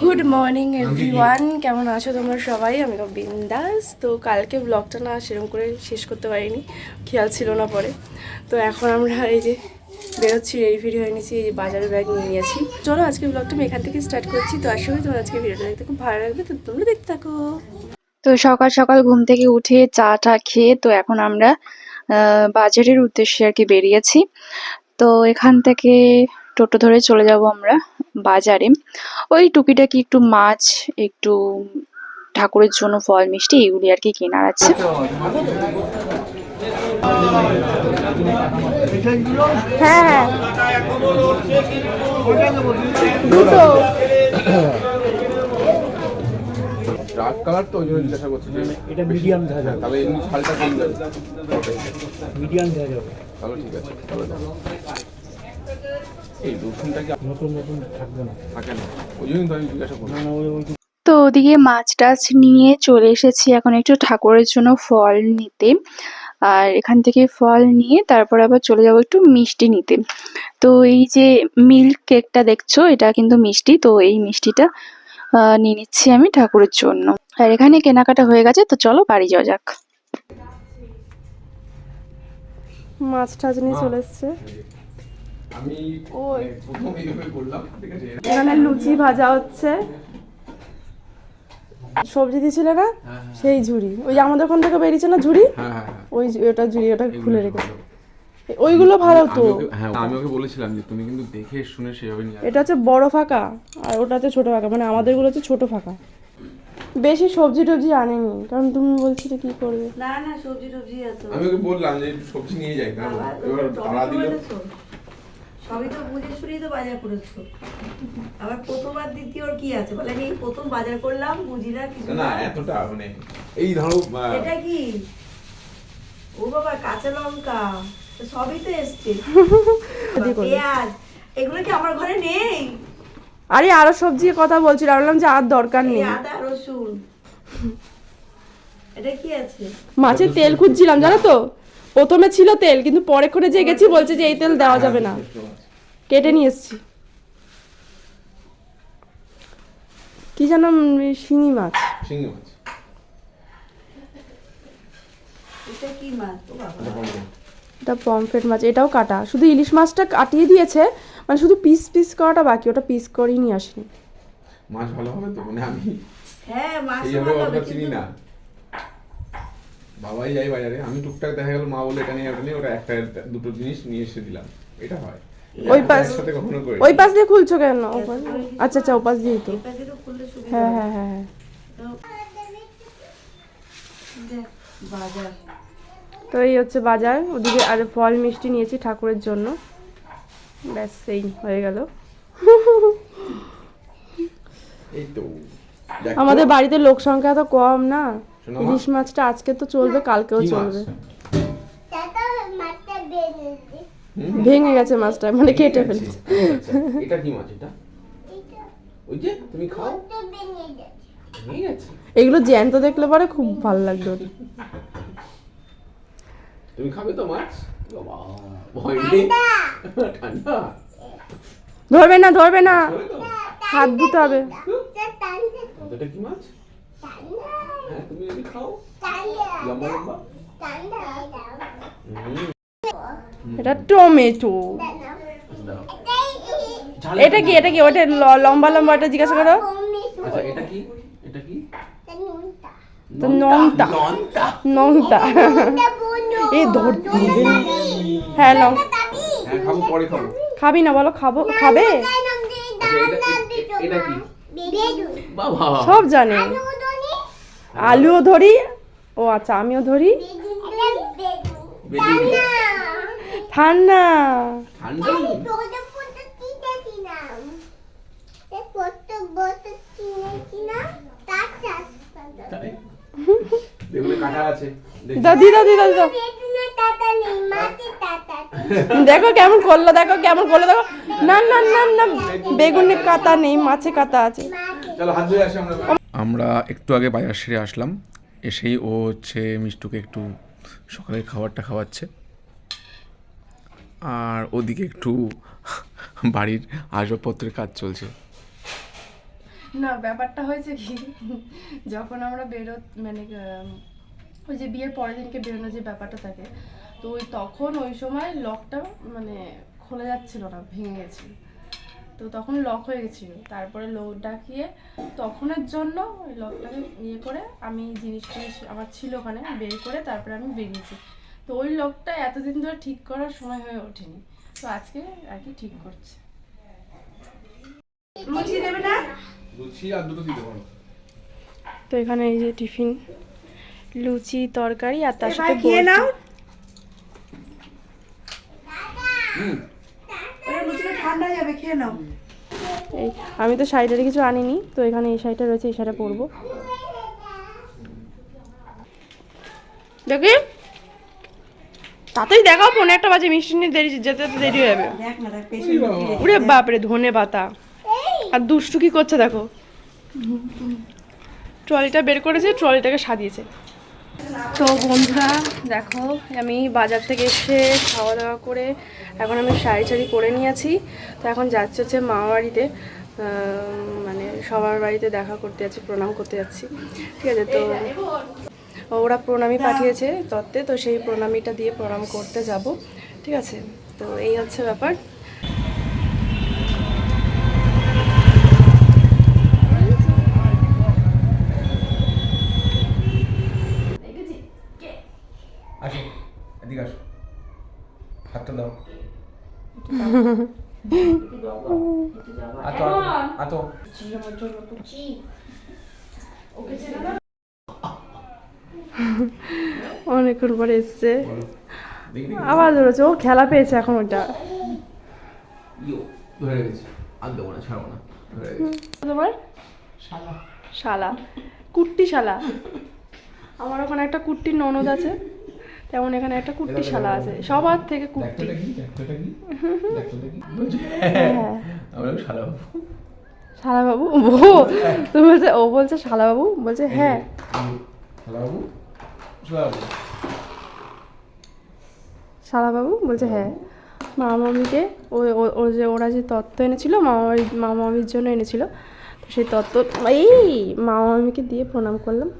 Good morning everyone কেমন আছো তোমরা সবাই? আমি তো বিন্দাস। তো কালকে ব্লগটা না সেরকম করে শেষ করতে পারিনি। খেয়াল ছিল না পরে। তো এখন আমরা এই যে বেরোচ্ছি রেডি ফেডি হয়ে নিয়েছি এই যে বাজারের ব্যাগ নিয়ে নিয়েছি। চলো আজকে ব্লগটা আমি এখান থেকে স্টার্ট করছি। তো আশা করি তোমার আজকে ভিডিওটা দেখতে খুব ভালো লাগবে। তো তোমরা দেখতে থাকো। তো সকাল সকাল ঘুম থেকে উঠে চা টা খেয়ে তো এখন আমরা বাজারের উদ্দেশ্যে আর কি বেরিয়েছি। তো এখান থেকে টোটো ধরে চলে যাব আমরা। বাজারে। ওই টুকিটাকি একটু মাছ একটু ঠাকুরের জন্য ফল মিষ্টি এগুলি আর কি কেনার আছে। হ্যাঁ হ্যাঁ। দুটো। ডার্ক কালার তো ওই জন্য জিজ্ঞাসা করছি এটা মিডিয়াম ঝাঁঝা। তাহলে এমনি শালটা কম যাবে মিডিয়াম ঝাঁঝা। তাহলে ঠিক আছে। এই রসুনটা কি নতুন নতুন থাকবে না। থাকে না। ওই জন্যই তো আমি জিজ্ঞাসা করলাম। না না ওই ওই তো ওদিকে মাছ টাছ নিয়ে চলে এসেছি এখন একটু ঠাকুরের জন্য ফল নিতে। আর এখান থেকে ফল নিয়ে তারপর আবার চলে যাব একটু মিষ্টি নিতে। তো এই যে মিল্ক কেকটা দেখছ এটা কিন্তু মিষ্টি। তো এই মিষ্টিটা নিয়ে নিচ্ছি আমি ঠাকুরের জন্য। আর এখানে কেনাকাটা হয়ে গেছে তো চলো বাড়ি যাওয়া যাক। মাছ টাছ নিয়ে চলে এসছে। আমি ওই। মানে প্রথম এইভাবে করলাম ঠিক আছে? এখানে লুচি ভাজা হচ্ছে। সবজি দিয়েছিলে না? সেই ঝুড়ি। ওই আমাদের ওখান থেকে বেরিয়েছে না ঝুড়ি? হ্যাঁ হ্যাঁ হ্যাঁ। ওই ওটা ঝুড়ি ওটা খুলে রেখেছে ওইগুলো ভালো তো। হ্যাঁ আমি ওকে বলেছিলাম যে তুমি কিন্তু দেখে শুনে সেভাবে নিয়ে এটা হচ্ছে বড় ফাঁকা আর ওটা হচ্ছে ছোট ফাঁকা। মানে আমাদেরগুলো হচ্ছে ছোট ফাঁকা। বেশি সবজি টবজি আনেনি কারণ তুমি বলছিলে কি করবে? না না সবজি টবজি এত আমি ওকে বললাম যে সবজি নিয়ে যাই কারণ এবার ভাড়া দিল? সবই তো বুঝে শুনেই তো বাজার করেছ। আবার প্রথম আর দ্বিতীয়র কি আছে? বলে এই প্রথম বাজার করলাম বুঝিনা কিছু না না এতটা মানে এই ধরো এটা কি? ও বাবা কাঁচা লঙ্কা। সবই তো এসছে। পেঁয়াজ এগুলো কি আমার ঘরে নেই? আরে আরও সবজি কথা বলছিল বললাম যে আর দরকার নেই। আদা রসুন। এটা কি আছে? মাছের তেল খুঁজছিলাম জানো তো? প্রথমে ছিল তেল কিন্তু পরে করে যে গেছি বলছে যে এই তেল দেওয়া যাবে না। কেটে নিয়ে এসছি। কি যেন শিঙি মাছ। শিঙি মাছ। এটা কি মাছ? ও বাবা। এটা পমফ্রেট মাছ। এটাও কাটা। শুধু ইলিশ মাছটা কাটিয়ে দিয়েছে মানে শুধু পিস পিস করাটা বাকি ওটা পিস করেই নিয়ে আসিনি। মাছ ভালো হবে তো? মানে আমি হ্যাঁ মাছ ভালো হবে, চিনি না। বাবাই যাই বাজারে আমি টুকটাক দেখা গেল মা বলে এটা নিয়ে ওটা নিয়ে ওটা একটা দুটো জিনিস নিয়ে এসে দিলাম। এটা হয়। ওই পাশ- ওই পাশ দিয়ে খুলছো কেন? আচ্ছা আচ্ছা ও পাশ দিয়েই তো সুবিধা হ্যাঁ হ্যাঁ। হ্যাঁ হ্যাঁ তো এই হচ্ছে বাজার। ওদিকে আর ফল মিষ্টি নিয়েছি ঠাকুরের জন্য। ব্যাস সেই হয়ে গেল। এই তো। দেখো। আমাদের বাড়িতে লোক সংখ্যা তো কম না। ইলিশ মাছটা আজকে তো চলবে কালকেও চলবে। ভেঙে গেছে মাছটা মানে কেটে ফেলেছে। আচ্ছা, এটা কি মাছ এটা? ওই যে তুমি খাও। ভেঙে গেছে। এগুলো জ্যান্ত দেখলে পরে খুব ভালো লাগবে। তুমি খাবে তো মাছ? ধরবে না ধরবে না। হাত দিতে হবে। এটা কি মাছ? হ্যাঁ তুমি খাও। লম্বা লম্বা। এটা টমেটো। এটা কি এটা কি? ওটা ল- লম্বা লম্বা এটা জিজ্ঞাসা করো। আচ্ছা এটা কি? এটা কি? তো নংটা নংটা এই ধর হ্যাঁ লং হ্যাঁ খাব না বলো খাব খাবে? আচ্ছা সব জানে। আলুও ধরি। ও আচ্ছা আমিও ধরি। ঠান্ডা। দাদি দাদি দাদি। দেখো কেমন করল দেখো কেমন করল দেখো। না না না না বেগুনে কাতা নেই মাছে কাতা আছে। চলো হাত ধুয়ে আসি আমরা। আমরা একটু আগে বাজার সেরে আসলাম। এসেই ও হচ্ছে মিষ্টুকে একটু সকালের খাবারটা খাওয়াচ্ছে। আর ওদিকে একটু বাড়ির আসবাবপত্রের কাজ চলছে। না, ব্যাপারটা হয়েছে কি, যখন আমরা বেরো মানে ওই যে বিয়ের পরের দিনকে বেরোনোর যে ব্যাপারটা থাকে, তো ওই তখন ওই সময় লকটা মানে খোলা যাচ্ছিল না, ভেঙে গেছিল। তো তখন লক হয়ে গেছিল। তারপরে লোক ডাকিয়ে তখনের জন্য ওই লকটাকে ইয়ে করে আমি জিনিস টিনিস আমার ছিল ওখানে, বের করে তারপরে আমি বেরিয়েছি। তো ওই লোকটা এতদিন ধরে ঠিক করার সময় হয়ে ওঠেনি। তো আজকে আর কি ঠিক করছে। লুচি নেবে না? লুচি আর দুটো দিতে পারো। তো এখানে এই যে টিফিন লুচি তরকারি আর তার সাথে খেয়ে নাও। ঠান্ডা যাবে খেয়ে নাও। এই আমি তো শাড়িটার কিছু আনিনি তো এখানে এই শাড়িটা রয়েছে এই শাড়িটা পরবো। দেখি। তাতেই দেখাও পনেরো একটা বাজে মিষ্টি নিয়ে দেরি যেতে যেতে দেরি হয়ে যাবে। উরে বাপরে ধনে পাতা। আর দুষ্টু কি করছে দেখো। ট্রলিটা বের করেছে ট্রলিটাকে সাজিয়েছে। তো বন্ধুরা দেখো আমি বাজার থেকে এসে খাওয়া দাওয়া করে এখন আমি শাড়ি টাড়ি করে নিয়েছি। তো এখন যাচ্ছে হচ্ছে মামা বাড়িতে। মানে সবার বাড়িতে দেখা করতে যাচ্ছি প্রণাম করতে যাচ্ছি। ঠিক আছে তো ওরা প্রণামী পাঠিয়েছে তত্ত্বে তো সেই প্রণামীটা দিয়ে প্রণাম করতে যাব। ঠিক আছে? তো এই হচ্ছে ব্যাপার। হাতটা দাও। আতো আতো। অনেকক্ষণ পরে এসছে। আবার ধরেছে ও খেলা পেয়েছে এখন ওটা। তোমার? শালা। কুট্টি শালা। আমার ওখানে একটা কুট্টির ননদ আছে। তেমন এখানে একটা কুট্টি শালা আছে। সবার থেকে কুট্টি। হ্যাঁ। শালা বাবু। ও তুমি বলছে ও বলছে শালা বাবু? বলছে হ্যাঁ। শালা বাবু। শালা বাবু বলছে হ্যাঁ। মামা মামিকে ওই ও- যে, ওরা যে তত্ত্ব এনেছিল মামা মামির জন্য এনেছিল, তো সেই তত্ত্ব, এই মামা মামিকে দিয়ে প্রণাম করলাম।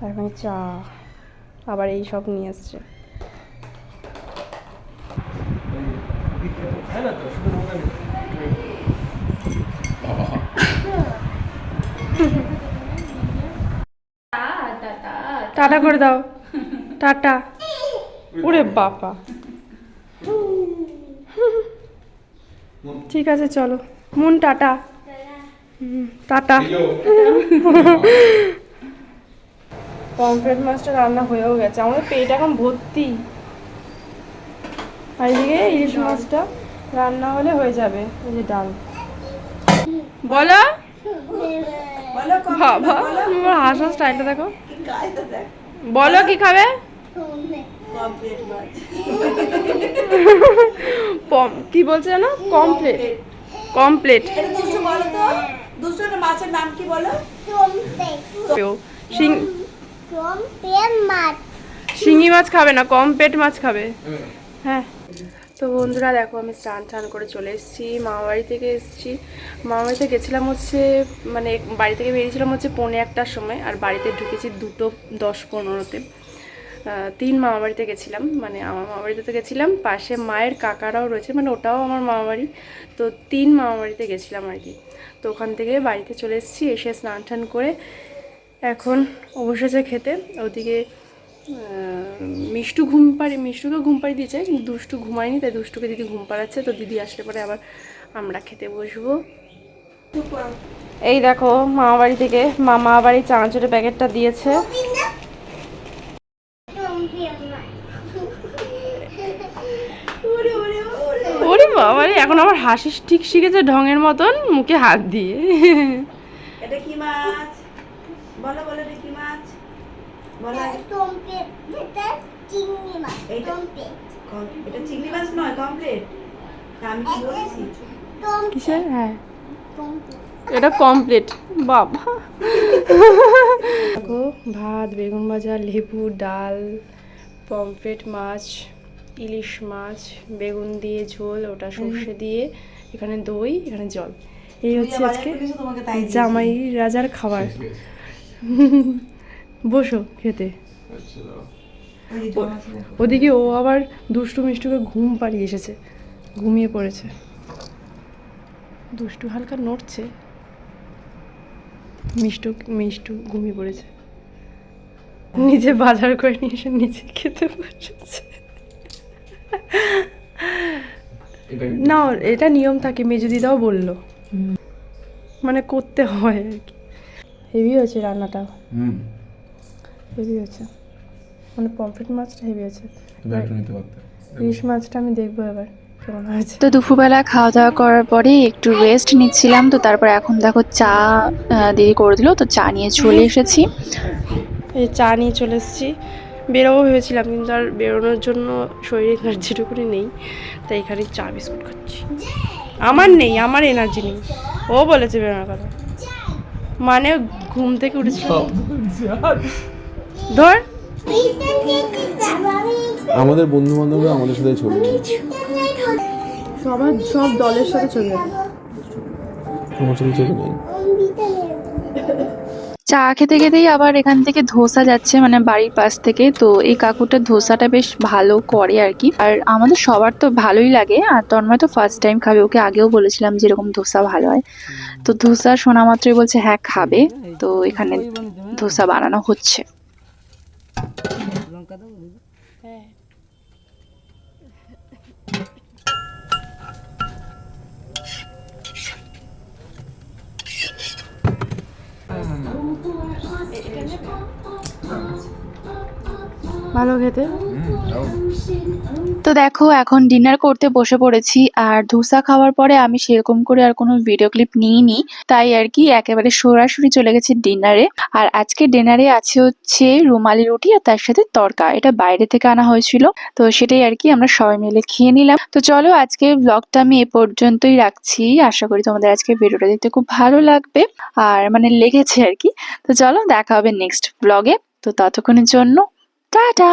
তারপরে চা, আবার এই সব নিয়ে আসছে। টাটা করে দাও। টাটা। ওরে বাবা। ঠিক আছে চলো। Moon tata. টাটা। পমফ্রেট মাছটা রান্না হয়েও গেছে। আমাদের পেট এখন ভর্তি। আর এদিকে ইলিশ মাছটা রান্না হলে হয়ে যাবে। এই যে ডাল। বলো? বলো কম বাবা তোমার হাসার স্টাইলটা দেখ। বলো কি খাবে? পম- কি বলছে জানো কমপ্লিট কমপ্লিট মাছের নাম কি বলো? শিঙি মাছ খাবে না কম পেট মাছ খাবে। হ্যাঁ। তো বন্ধুরা দেখো, আমি স্নান টান করে চলে এসেছি মামা বাড়ি থেকে এসেছি। মামা বাড়িতে গেছিলাম হচ্ছে মানে বাড়ি থেকে বেরিয়েছিলাম হচ্ছে পৌনে একটার সময়, আর বাড়িতে ঢুকেছি দুটো দশ পনেরোতে। তিন মামা বাড়িতে গেছিলাম মানে আমার মামা বাড়িতে তো গেছিলাম, পাশে মায়ের কাকারাও রয়েছে মানে ওটাও আমার মামা বাড়ি তো তিন মামা বাড়িতে গেছিলাম আর কি। তো ওখান থেকে বাড়িতে চলে এসেছি, এসে স্নান টান করে এখন অবশেষে খেতে, ওদিকে মিষ্টু ঘুম পাড়ি মিষ্টুকে ঘুম পাড়ি দিয়েছে, কিন্তু দুষ্টু ঘুমায়নি, তাই দুষ্টুকে দিদি ঘুম পাড়াচ্ছে। তো দিদি আসলে পরে আবার আমরা খেতে বসবো। এই দেখো, মামা বাড়ি থেকে মামা বাড়ি চানাচুরের প্যাকেটটা দিয়েছে। ওরে এখন আবার হাসি ঠিক শিখেছে ঢঙের মতন, মুখে হাত দিয়ে। এটা কি মাছ? বলো বলো এটা কি মাছ বলো আগে। এইটা কম- এটা চিংড়ি মাছ নয় কমপ্লিট। আমি কি বলেছি? কিসের? হ্যাঁ। এটা কমপ্লিট বাবা। দেখো ভাত বেগুন ভাজা লেবু ডাল পমফ্রেট মাছ ইলিশ মাছ বেগুন দিয়ে ঝোল ওটা সর্ষে দিয়ে এখানে দই এখানে জল। এই হচ্ছে আজকে। জামাই রাজার খাবার। বসো খেতে। ওদিকে ও আবার দুষ্টু মিষ্টুকে ঘুম পাড়িয়ে এসেছে ঘুমিয়ে পড়েছে। দুষ্টু হালকা নড়ছে। মিষ্টু মিষ্টু ঘুমিয়ে পড়েছে। নিজে বাজার করে নিয়ে এসে নিজে খেতে বসেছে। না এটা নিয়ম থাকে মেজু দিদাও বলল। মানে করতে হয় আর কি। হেভি হয়েছে রান্নাটা। হুম। হেভি হয়েছে মানে পমফ্রেট মাছটা হেভি আছে। তুমি নিতে পারতে। ইলিশ মাছটা আমি দেখব এবার তো দুপুরবেলা খাওয়া দাওয়া করার পরে একটু রেস্ট নিচ্ছিলাম তো তারপর এখন দেখো চা দেরি করে দিল তো চা নিয়ে চলে এসেছি। এই চা নিয়ে চলে এসেছি। বেরোবো ভেবেছিলাম কিন্তু আর বেরোনোর জন্য শরীরে এনার্জিটুকুনি নেই তাই এখানে চা বিস্কুট খাচ্ছি। আমার নেই আমার এনার্জি নেই। ও বলেছে বেরোনোর কথা। মানে ঘুম থেকে উঠেছিল। ধর। আমাদের বন্ধু বান্ধবরা আমাদের সাথে ছবি সবার সব দলের সাথে ছবি আছে আমার সাথে ছবি নেই। চা খেতে খেতেই আবার এখান থেকে ধোসা যাচ্ছে মানে বাড়ির পাশ থেকে। তো এই কাকুটার ধোসাটা বেশ ভালো করে আর কি। আর আমাদের সবার তো ভালোই লাগে আর তন্ময় তো ফার্স্ট টাইম খাবে। ওকে আগেও বলেছিলাম যে এরকম ধোসা ভালো হয়। তো ধোসা শোনা মাত্রই বলছে হ্যাঁ খাবে। তো এখানে ধোসা বানানো হচ্ছে। লঙ্কা দাও হ্যাঁ It, it, it, it. ভালো খেতে? তো দেখো, এখন ডিনার করতে বসে পড়েছি, আর ধোসা খাওয়ার পরে আমি সেরকম করে আর কোনো ভিডিও ক্লিপ নিইনি। তাই আর কি একেবারে সরাসরি চলে গেছি ডিনারে আর আজকে ডিনারে আছে হচ্ছে রুমালি রুটি আর তার সাথে তরকা। এটা বাইরে থেকে আনা হয়েছিল, তো সেটাই আর কি আমরা সবাই মিলে খেয়ে নিলাম। তো চলো, আজকে ব্লগটা আমি এ পর্যন্তই রাখছি। আশা করি তোমাদের আজকে ভিডিওটা দেখতে খুব ভালো লাগবে, আর মানে লেগেছে আর কি। তো চলো, দেখা হবে নেক্সট ব্লগে তো ততক্ষণের জন্য টাটা